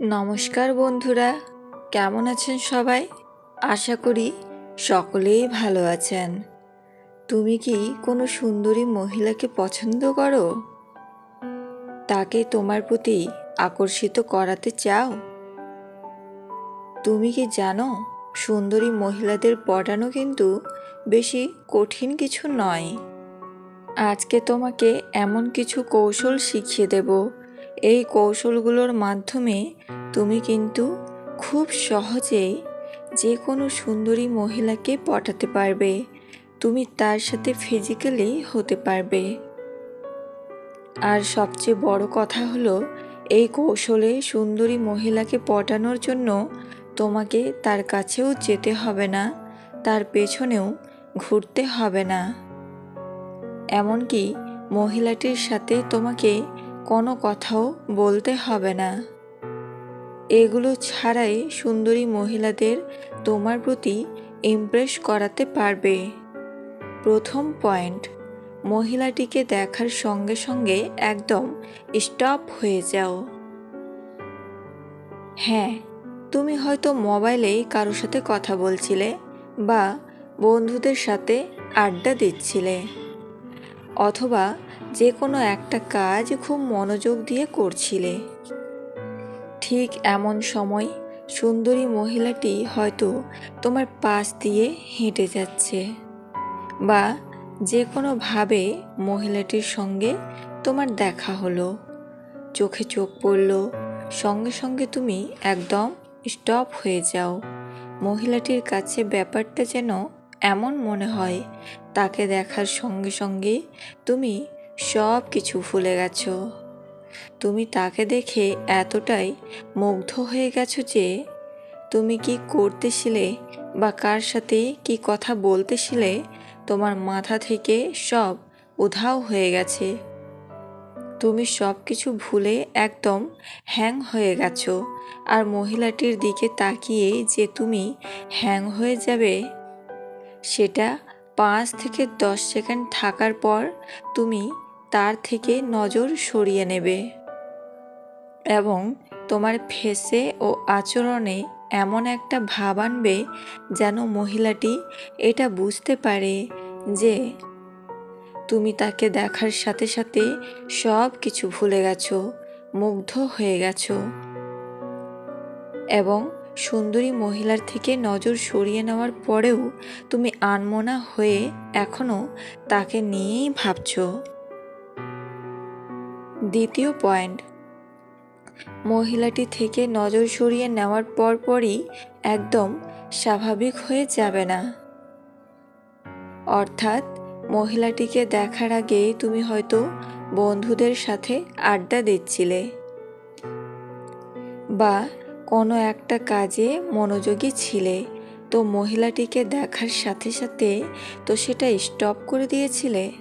নমস্কার বন্ধুরা, কেমন আছেন সবাই? আশা করি সকলেই ভালো আছেন। তুমি কি কোনো সুন্দরী মহিলাকে পছন্দ করো? তাকে তোমার প্রতি আকর্ষিত করাতে চাও? তুমি কি জানো, সুন্দরী মহিলাদের পটানো কিন্তু বেশি কঠিন কিছু নয়। আজকে তোমাকে এমন কিছু কৌশল শিখিয়ে দেব এই কৌশলগুলোর মাধ্যমে তুমি কিন্তু খুব সহজেই যে কোনো সুন্দরী মহিলাকে পটাতে পারবে। তুমি তার সাথে ফিজিক্যালি হতে পারবে। আর সবচেয়ে বড় কথা হলো, এই কৌশলে সুন্দরী মহিলাকে পটানোর জন্য তোমাকে তার কাছেও যেতে হবে না, তার পেছনেও ঘুরতে হবে না। এমনকি মহিলাটির সাথে তোমাকে কোনো কথাও বলতে হবে না। এগুলো ছাড়াই সুন্দরী মহিলাদের তোমার প্রতি ইমপ্রেস করাতে পারবে। প্রথম পয়েন্ট মহিলাটিকে দেখার সঙ্গে সঙ্গে একদম স্টপ হয়ে যাও। হ্যাঁ তুমি হয়তো মোবাইলেই কারোর সাথে কথা বলছিলে বা বন্ধুদের সাথে আড্ডা দিচ্ছিলে। অথবা যে কোনো একটা কাজ খুব মনোযোগ দিয়ে করছিলে। ঠিক এমন সময় সুন্দরী মহিলাটি হয়তো তোমার পাশ দিয়ে হেঁটে যাচ্ছে বা যে কোনোভাবে মহিলাটির সঙ্গে তোমার দেখা হলো। চোখে চোখ পড়ল, সঙ্গে সঙ্গে তুমি একদম স্টপ হয়ে যাও। মহিলাটির কাছে ব্যাপারটা যেন এমন মনে হয় তাকে দেখার সঙ্গে সঙ্গে তুমি সব কিছু ভুলে গেছো। তুমি তাকে দেখে এতটাই মুগ্ধ হয়ে গেছো যে তুমি কি করতেছিলে বা কার সাথে কি কথা বলতেছিলে তোমার মাথা থেকে সব উধাও হয়ে গেছে। তুমি সব কিছু ভুলে একদম হ্যাং হয়ে গেছো আর মহিলাটির দিকে তাকিয়ে যে তুমি হ্যাং হয়ে যাবে সেটা পাঁচ থেকে দশ সেকেন্ড থাকার পর তুমি তার থেকে নজর সরিয়ে নেবে। এবং তোমার ফেসে ও আচরণে এমন একটা ভাব আনবে যেন মহিলাটি এটা বুঝতে পারে যে তুমি তাকে দেখার সাথে সাথে সব কিছু ভুলে গেছো, মুগ্ধ হয়ে গেছো। এবং সুন্দরী মহিলার থেকে নজর সরিয়ে নেওয়ার পরেও তুমি আনমনা হয়ে এখনও তাকে নিয়েই ভাবছ। দ্বিতীয় পয়েন্ট। মহিলাটি থেকে নজর সরিয়ে নেওয়ার পরপরই একদম স্বাভাবিক হয়ে যাবে না। অর্থাৎ মহিলাটিকে দেখার আগে তুমি হয়তো বন্ধুদের সাথে আড্ডা দিচ্ছিলে। বা কোনো একটা কাজে মনোযোগী ছিলে। তো মহিলাটিকে দেখার সাথে সাথে তো সেটা স্টপ করে দিয়েছিলে।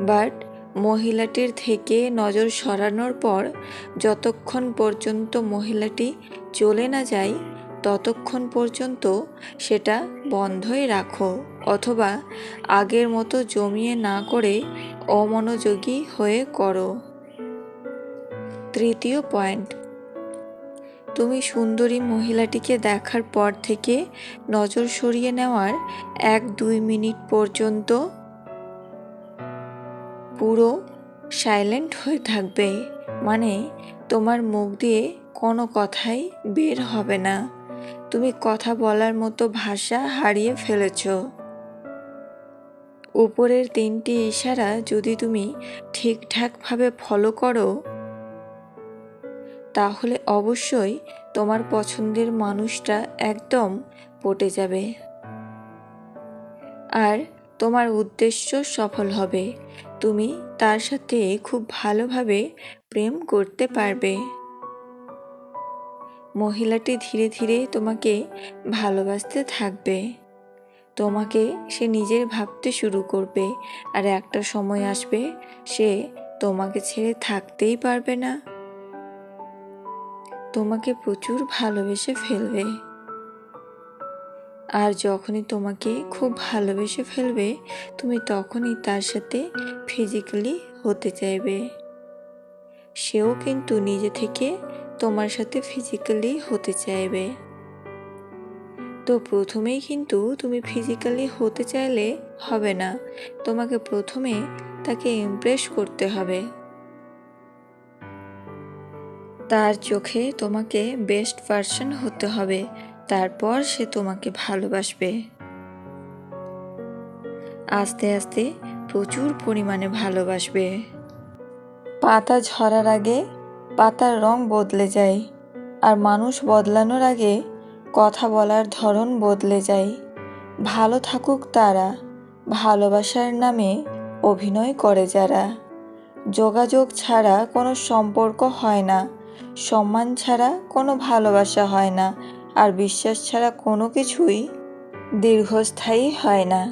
বাট মহিলাটির থেকে নজর সরানোর পর যতক্ষণ পর্যন্ত মহিলাটি চলে না যায়, ততক্ষণ পর্যন্ত সেটা বন্ধই রাখো অথবা আগের মতো জমিয়ে না করে অমনোযোগী হয়ে করো। তৃতীয় পয়েন্ট তুমি সুন্দরী মহিলাটিকে দেখার পর থেকে নজর সরিয়ে নেওয়ার এক দুই মিনিট পর্যন্ত পুরো সাইলেন্ট হয়ে থাকবে। মানে তোমার মুখ দিয়ে কোনো কথাই বের হবে না। তুমি কথা বলার মতো ভাষা হারিয়ে ফেলেছ। উপরের তিনটি ইশারা যদি তুমি ঠিকঠাকভাবে ফলো করো তাহলে অবশ্যই তোমার পছন্দের মানুষটা একদম পটে যাবে। আর তোমার উদ্দেশ্য সফল হবে। তুমি তার সাথে খুব ভালোভাবে প্রেম করতে পারবে। মহিলাটি ধীরে ধীরে তোমাকে ভালোবাসতে থাকবে। তোমাকে সে নিজের ভাবতে শুরু করবে। আর একটা সময় আসবে, সে তোমাকে ছেড়ে থাকতেই পারবে না। তোমাকে প্রচুর ভালোবেসে ফেলবে। আর যখনই তোমাকে খুব ভালোবেসে ফেলবে, তুমি তখনই তার সাথে ফিজিক্যালি হতে চাইবে। সেও কিন্তু নিজে থেকে তোমার সাথে ফিজিক্যালি হতে চাইবে। তো প্রথমেই কিন্তু তুমি ফিজিক্যালি হতে চাইলে হবে না। তোমাকে প্রথমে তাকে ইমপ্রেস করতে হবে। তার চোখে তোমাকে বেস্ট পারসন হতে হবে। তারপর সে তোমাকে ভালোবাসবে। আস্তে আস্তে প্রচুর পরিমাণে ভালোবাসবে। পাতা ঝরার আগে পাতার রং বদলে যায় আর মানুষ বদলানোর আগে কথা বলার ধরন বদলে যায়। ভালো থাকুক তারা, ভালোবাসার নামে অভিনয় করে যারা। যোগাযোগ ছাড়া কোনো সম্পর্ক হয় না। সম্মান ছাড়া কোনো ভালোবাসা হয় না আর বিশ্বাস ছাড়া কোনো কিছুই দীর্ঘস্থায়ী হয় না।